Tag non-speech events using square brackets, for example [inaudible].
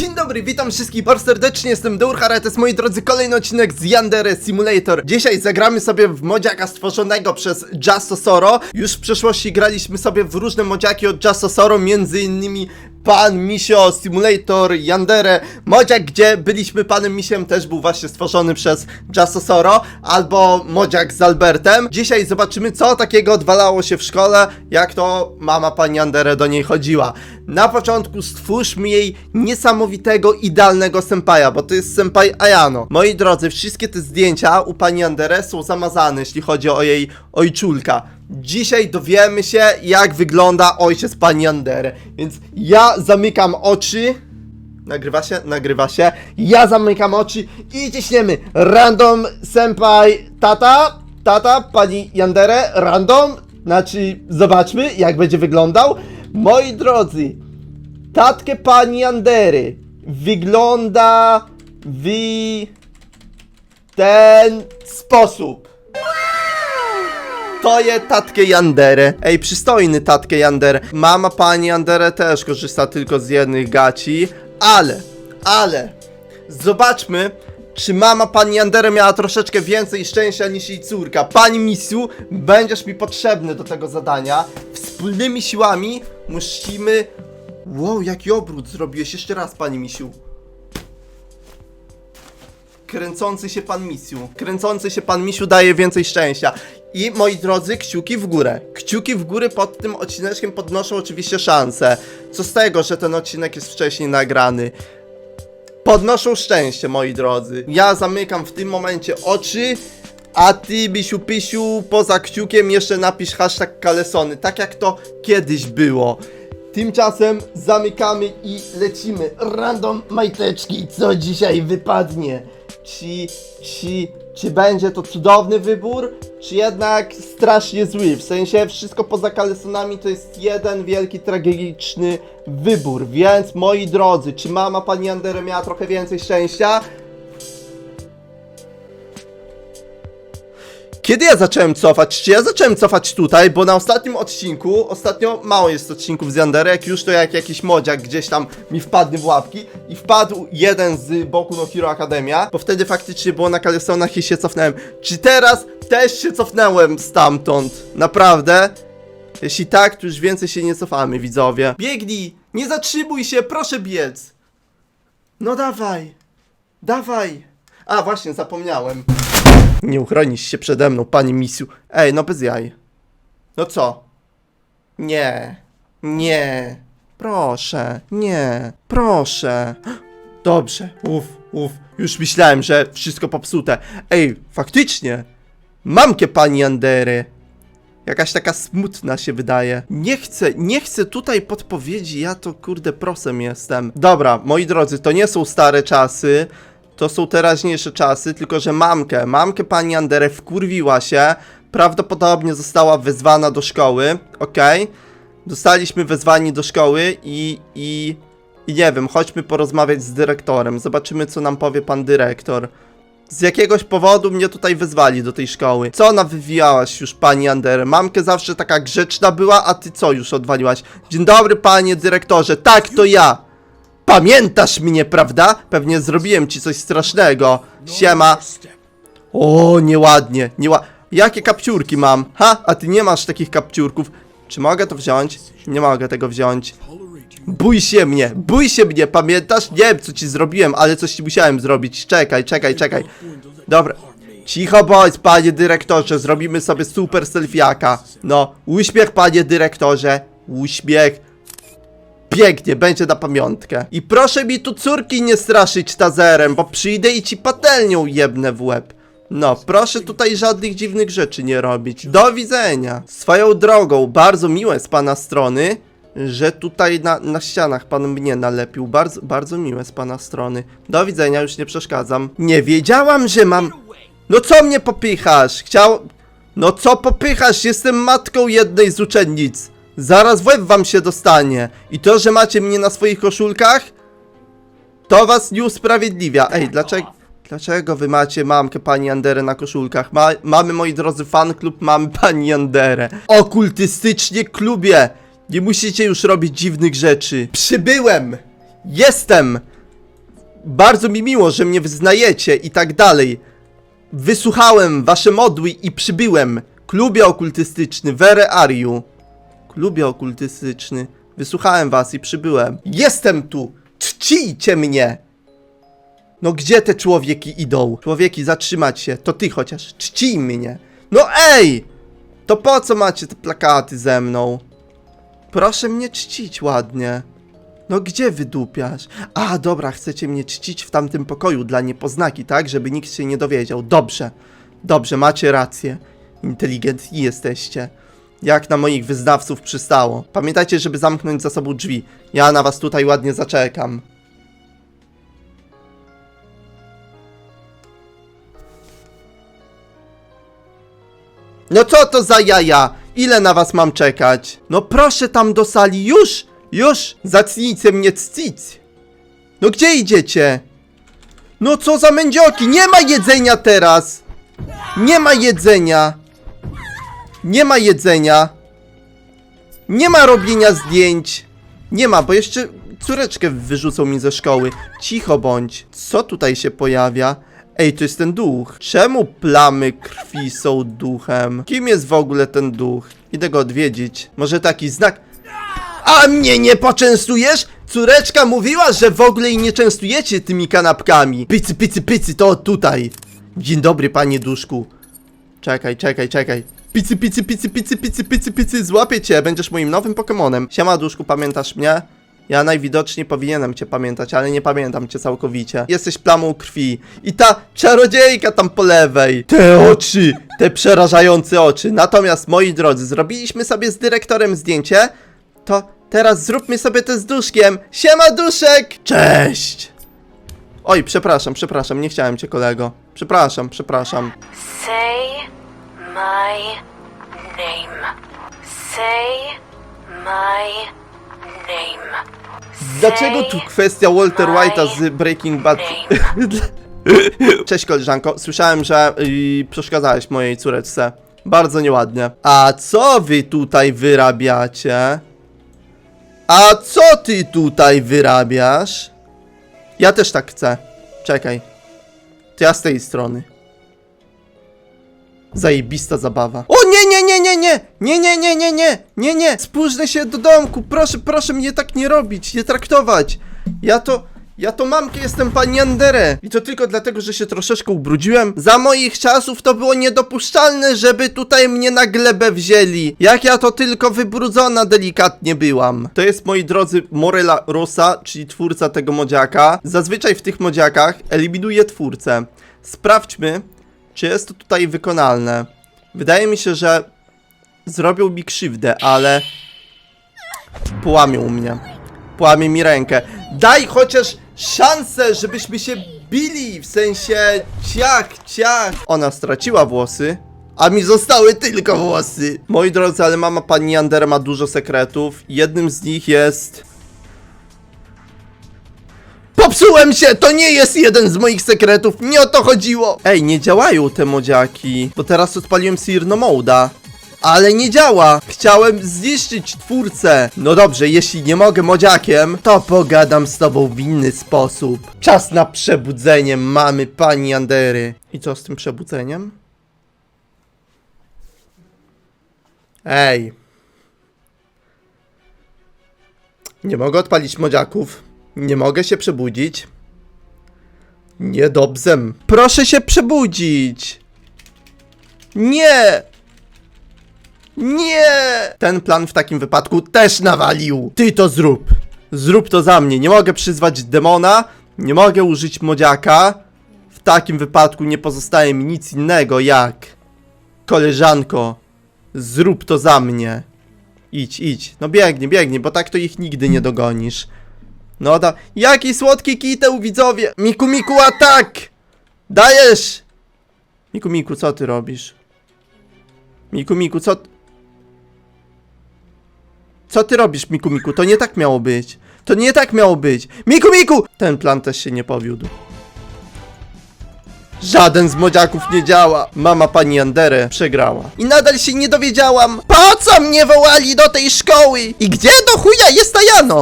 Dzień dobry, witam wszystkich bardzo serdecznie, jestem Deurhara, to jest moi drodzy kolejny odcinek z Yandere Simulator. Dzisiaj zagramy sobie w modziaka stworzonego przez Justo Soro. Już w przeszłości graliśmy sobie w różne modziaki od Justo Soro, między innymi Pan Misio Simulator Yandere. Modziak, gdzie byliśmy panem Misiem, też był właśnie stworzony przez Justo Soro, albo modziak z Albertem. Dzisiaj zobaczymy, co takiego odwalało się w szkole, jak to mama pani Yandere do niej chodziła. Na początku stwórzmy jej niesamowitego, idealnego senpaja, bo to jest senpai Ayano. Moi drodzy, wszystkie te zdjęcia u pani Andere są zamazane, jeśli chodzi o jej ojczulka. Dzisiaj dowiemy się, jak wygląda ojciec pani Andere. Więc ja zamykam oczy. Nagrywa się? Nagrywa się. Ja zamykam oczy i ciśniemy. Random senpai tata. Tata, pani Yandere, random. Znaczy, zobaczmy, jak będzie wyglądał. Moi drodzy, tatkę pani Yandery wygląda w ten sposób. To jest tatkę Yandere. Ej, przystojny tatkę Yandere. Mama pani Yandere też korzysta tylko z jednych gaci, ale, ale, zobaczmy, czy mama pani Yandere miała troszeczkę więcej szczęścia niż jej córka. Pani Misiu, będziesz mi potrzebny do tego zadania. Wspólnymi siłami musimy... Wow, jaki obrót zrobiłeś. Jeszcze raz, pani Misiu. Kręcący się pan Misiu. Kręcący się pan Misiu daje więcej szczęścia. I moi drodzy, kciuki w górę. Kciuki w górę pod tym odcineczkiem podnoszą oczywiście szanse. Co z tego, że ten odcinek jest wcześniej nagrany. Podnoszą szczęście, moi drodzy. Ja zamykam w tym momencie oczy, a ty, Bisiu Pisiu, poza kciukiem jeszcze napisz hashtag kalesony, tak jak to kiedyś było. Tymczasem zamykamy i lecimy. Random majteczki, co dzisiaj wypadnie? Czy, czy, czy będzie to cudowny wybór, czy jednak strasznie zły? W sensie wszystko poza kalesonami to jest jeden wielki tragiczny wybór. Więc moi drodzy, czy mama pani Andere miała trochę więcej szczęścia? Kiedy ja zacząłem cofać? Czy ja zacząłem cofać tutaj? Bo na ostatnim odcinku, ostatnio mało jest odcinków z Yandere, jak już to jak jakiś modziak gdzieś tam mi wpadnie w łapki i wpadł jeden z Boku no Hero Academia, bo wtedy faktycznie było na kalesonach i się cofnąłem. Czy teraz też się cofnąłem stamtąd? Naprawdę? Jeśli tak, to już więcej się nie cofamy, widzowie. Biegnij! Nie zatrzymuj się, proszę biec! No dawaj! Dawaj! A, właśnie, zapomniałem. Nie uchronisz się przede mną, pani misiu. Ej, no bez jaj. No co? Nie. Nie. Proszę. Nie. Proszę. Dobrze. Uf, uf. Już myślałem, że wszystko popsute. Ej, faktycznie. Mamkę pani Andery. Jakaś taka smutna się wydaje. Nie chcę, nie chcę tutaj podpowiedzi, ja to kurde prosem jestem. Dobra, moi drodzy, to nie są stare czasy, to są teraźniejsze czasy, tylko że mamkę, mamkę pani Andere wkurwiła się, prawdopodobnie została wezwana do szkoły, okej? Dostaliśmy wezwani do szkoły i, i, i nie wiem, chodźmy porozmawiać z dyrektorem, zobaczymy co nam powie pan dyrektor. Z jakiegoś powodu mnie tutaj wezwali do tej szkoły. Co ona wywijałaś już, pani Andere? Mamkę zawsze taka grzeczna była, a ty co już odwaliłaś? Dzień dobry, panie dyrektorze. Tak, to ja. Pamiętasz mnie, prawda? Pewnie zrobiłem ci coś strasznego. Siema. O, nieładnie, nieła... Jakie kapciurki mam? Ha, a ty nie masz takich kapciurków. Czy mogę to wziąć? Nie mogę tego wziąć. Bój się mnie, bój się mnie, pamiętasz? Nie wiem, co ci zrobiłem, ale coś ci musiałem zrobić. Czekaj, czekaj, czekaj. Dobra. Cicho bądź, panie dyrektorze, zrobimy sobie super selfiaka. No, uśmiech, panie dyrektorze. Uśmiech. Pięknie, będzie na pamiątkę. I proszę mi tu córki nie straszyć tazerem, bo przyjdę i ci patelnią jebnę w łeb. No, proszę tutaj żadnych dziwnych rzeczy nie robić. Do widzenia. Swoją drogą, bardzo miłe z pana strony, że tutaj na, na ścianach pan mnie nalepił. Bardzo, bardzo miłe z pana strony. Do widzenia, już nie przeszkadzam. Nie wiedziałam, że mam... No co mnie popychasz? Chciał... No co popychasz? Jestem matką jednej z uczennic. Zaraz w łeb wam się dostanie. I to, że macie mnie na swoich koszulkach, to was nie usprawiedliwia. Ej, dlaczego... Dlaczego wy macie mamkę pani Anderę na koszulkach? Ma, mamy, moi drodzy, fan klub, mamy pani Anderę. Okultystycznie klubie! Nie musicie już robić dziwnych rzeczy. Przybyłem! Jestem! bardzo mi miło, że mnie wyznajecie i tak dalej. Wysłuchałem wasze modły i przybyłem. Klubie okultystyczny, where are you? Klubie okultystyczny. Wysłuchałem was i przybyłem. Jestem tu! Czcijcie mnie! No gdzie te człowieki idą? Człowieki, zatrzymać się. To ty chociaż. Czcij mnie. No ej! To po co macie te plakaty ze mną? Proszę mnie czcić ładnie. No gdzie wydupiasz? A, dobra, chcecie mnie czcić w tamtym pokoju dla niepoznaki, tak? Żeby nikt się nie dowiedział. Dobrze. Dobrze, macie rację. Inteligentni jesteście. Jak na moich wyznawców przystało. Pamiętajcie, żeby zamknąć za sobą drzwi. Ja na was tutaj ładnie zaczekam. No co to za jaja? Ile na was mam czekać? No proszę tam do sali, już! Już! Zacnijcie mnie ccić! No gdzie idziecie? No co za mędzioki? Nie ma jedzenia teraz! Nie ma jedzenia! Nie ma jedzenia! Nie ma robienia zdjęć! Nie ma, bo jeszcze córeczkę wyrzucą mi ze szkoły. Cicho bądź. Co tutaj się pojawia? Ej, to jest ten duch. Czemu plamy krwi są duchem? Kim jest w ogóle ten duch? Idę go odwiedzić. Może taki znak... A mnie nie poczęstujesz? Córeczka mówiła, że w ogóle jej nie częstujecie tymi kanapkami. Pycy, pycy, pycy, to tutaj. Dzień dobry, panie duszku. Czekaj, czekaj, czekaj. Picy, picy, picy, picy, picy, picy, picy, złapię cię, będziesz moim nowym Pokemonem. Siema, duszku, pamiętasz mnie? Ja najwidoczniej powinienem cię pamiętać, ale nie pamiętam cię całkowicie. Jesteś plamą krwi. I ta czarodziejka tam po lewej. Te oczy, te przerażające oczy. Natomiast, moi drodzy, zrobiliśmy sobie z dyrektorem zdjęcie. To teraz zróbmy sobie to z duszkiem. Siema, duszek! Cześć! Oj, przepraszam, przepraszam, nie chciałem cię, kolego. Przepraszam, przepraszam. Say my name. Say my name. Dlaczego tu kwestia Walter White'a z Breaking Bad? [laughs] Cześć koleżanko, słyszałem, że yy, przeszkadzałeś mojej córeczce. Bardzo nieładnie. A co wy tutaj wyrabiacie? A co ty tutaj wyrabiasz? Ja też tak chcę. Czekaj. To ja z tej strony. Zajebista zabawa. O nie, nie, nie, nie, nie! Nie, nie, nie, nie, nie! Nie, nie! Spóźnę się do domku! Proszę, proszę mnie tak nie robić, nie traktować! Ja to... Ja to mamkę jestem pani Andere! I to tylko dlatego, że się troszeczkę ubrudziłem. Za moich czasów to było niedopuszczalne, żeby tutaj mnie na glebę wzięli. Jak ja to tylko wybrudzona delikatnie byłam. To jest, moi drodzy, Morela Rosa, czyli twórca tego modziaka. Zazwyczaj w tych modziakach eliminuje twórcę. Sprawdźmy, czy jest to tutaj wykonalne. Wydaje mi się, że zrobił mi krzywdę, ale połamią mnie. Połamie mi rękę. Daj chociaż szansę, żebyśmy się bili, w sensie ciach, ciach. Ona straciła włosy, a mi zostały tylko włosy. Moi drodzy, ale mama pani Yander ma dużo sekretów. Jednym z nich jest... Popsułem się! To nie jest jeden z moich sekretów! Nie o to chodziło! Ej, nie działają te modziaki, bo teraz odpaliłem Sirno Moda. Ale nie działa! Chciałem zniszczyć twórcę! No dobrze, jeśli nie mogę modziakiem, to pogadam z tobą w inny sposób. Czas na przebudzenie mamy pani Andery. I co z tym przebudzeniem? Ej. Nie mogę odpalić modziaków. Nie mogę się przebudzić. Niedobrze. Proszę się przebudzić. Nie! Nie! Ten plan w takim wypadku też nawalił. Ty to zrób. Zrób to za mnie. Nie mogę przyzwać demona. Nie mogę użyć modziaka. W takim wypadku nie pozostaje mi nic innego jak... Koleżanko, zrób to za mnie. Idź, idź. No biegnij, biegnij, bo tak to ich nigdy nie dogonisz. No da... Jaki słodki kiteł, widzowie! Miku, Miku, atak! Dajesz! Miku, Miku, co ty robisz? Miku, Miku, co... Co ty robisz, Miku, Miku? To nie tak miało być. To nie tak miało być. Miku, Miku! Ten plan też się nie powiódł. Żaden z modziaków nie działa. Mama pani Andere przegrała. I nadal się nie dowiedziałam, po co mnie wołali do tej szkoły i gdzie do chuja jest Tajano?